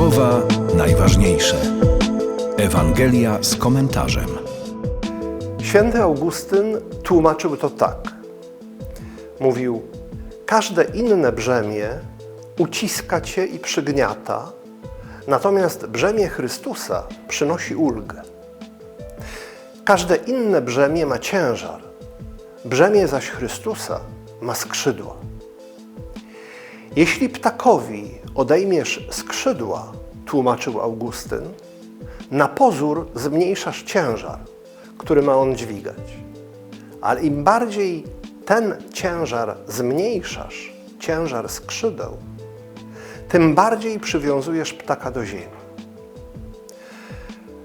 Słowa najważniejsze. Ewangelia z komentarzem. Święty Augustyn tłumaczył to tak. Mówił: Każde inne brzemię uciska cię i przygniata, natomiast brzemię Chrystusa przynosi ulgę. Każde inne brzemię ma ciężar, brzemię zaś Chrystusa ma skrzydła. Jeśli ptakowi odejmiesz skrzydła, tłumaczył Augustyn, na pozór zmniejszasz ciężar, który ma on dźwigać. Ale im bardziej ten ciężar zmniejszasz, ciężar skrzydeł, tym bardziej przywiązujesz ptaka do ziemi.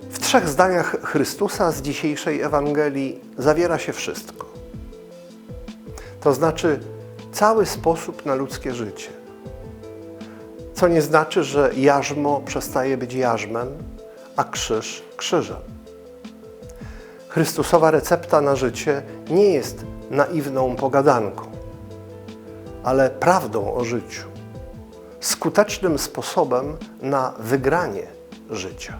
W trzech zdaniach Chrystusa z dzisiejszej Ewangelii zawiera się wszystko. To znaczy cały sposób na ludzkie życie. Co nie znaczy, że jarzmo przestaje być jarzmem, a krzyż krzyżem. Chrystusowa recepta na życie nie jest naiwną pogadanką, ale prawdą o życiu, skutecznym sposobem na wygranie życia.